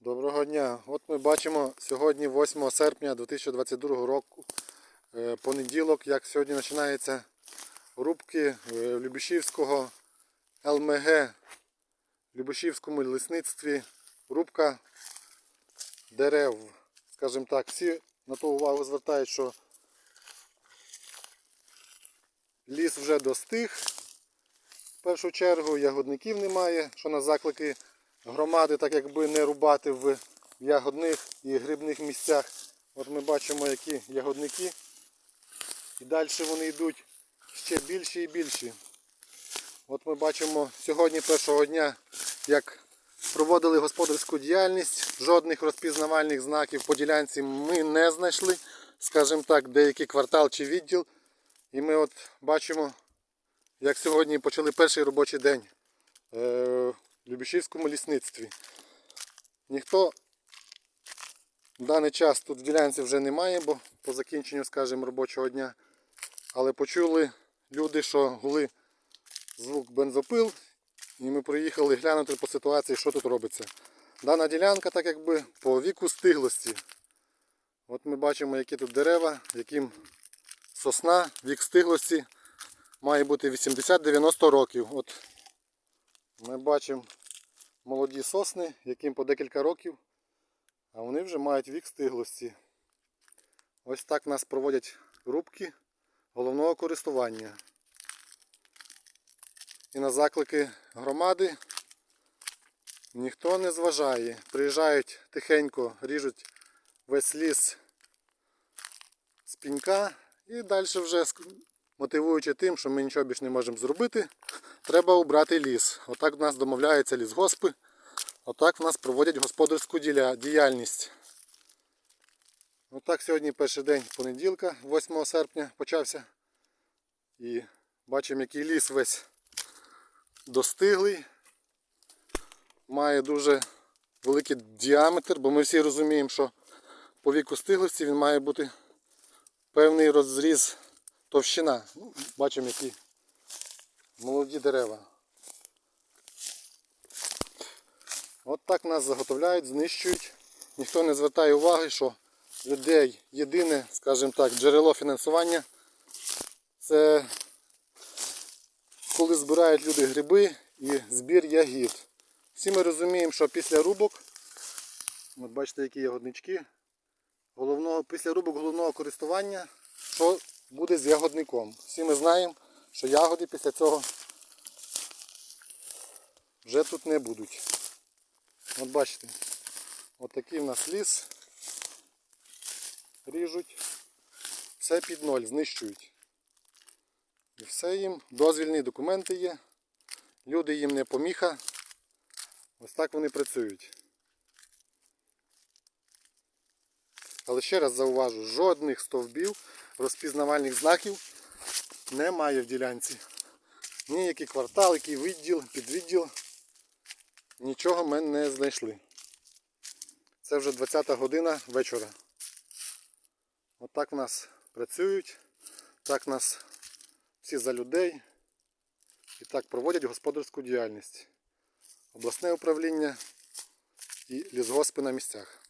Доброго дня. От ми бачимо сьогодні 8 серпня 2022 року. е, Понеділок, як сьогодні починаються рубки е, Любішівського ЛМГ в Любішівському лісництві. Рубка дерев. Скажімо так, всі на то увагу звертають, що ліс вже достиг. В першу чергу ягодників немає, що на заклики громади, так якби не рубати в ягодних і грибних місцях. От ми бачимо, які ягодники. І далі вони йдуть ще більші і більші. От ми бачимо сьогодні першого дня, як проводили господарську діяльність. Жодних розпізнавальних знаків по ділянці ми не знайшли. Скажімо так, деякий квартал чи відділ. І ми от бачимо, як сьогодні почали перший робочий день е, Любішівському лісництві. Ніхто в даний час тут в ділянці вже немає, бо по закінченню, скажімо, робочого дня. Але почули люди, що гули звук бензопил, і ми приїхали глянути по ситуації, що тут робиться. Дана ділянка, так якби по віку стиглості. От ми бачимо, які тут дерева, яким сосна, вік стиглості має бути 80-90 років. От ми бачимо молоді сосни, яким по декілька років, а вони вже мають вік стиглості. Ось так нас проводять рубки головного користування. І на заклики громади ніхто не зважає. Приїжджають тихенько, ріжуть весь ліс з пінька і далі вже мотивуючи тим, що ми нічого більше не можемо зробити, треба убрати ліс. Отак в нас домовляються лісгоспи, отак в нас проводять господарську діяльність. Отак сьогодні перший день понеділка, 8 серпня почався. І бачимо, який ліс весь достиглий. Має дуже великий діаметр, бо ми всі розуміємо, що по віку стиглості він має бути певний розріз товщина. Ну, бачимо, які молоді дерева. От так нас заготовляють, знищують. Ніхто не звертає уваги, що людей єдине, скажімо так, джерело фінансування це коли збирають люди гриби і збір ягід. Всі ми розуміємо, що після рубок, от бачите, які ягоднички, головного, після рубок головного користування, що буде з ягодником. Всі ми знаємо, що ягоди після цього вже тут не будуть. От бачите, от в нас ліс. Ріжуть, все під ноль, знищують. І все їм, дозвільні документи є. Люди їм не поміха. Ось так вони працюють. Але ще раз зауважу, жодних стовбів, розпізнавальних знаків немає в ділянці. Ніякий квартал, який відділ, підвідділ. Нічого ми не знайшли. Це вже 20 година вечора. Отак в нас працюють, так нас всі за людей і так проводять господарську діяльність. Обласне управління і лісгоспи на місцях.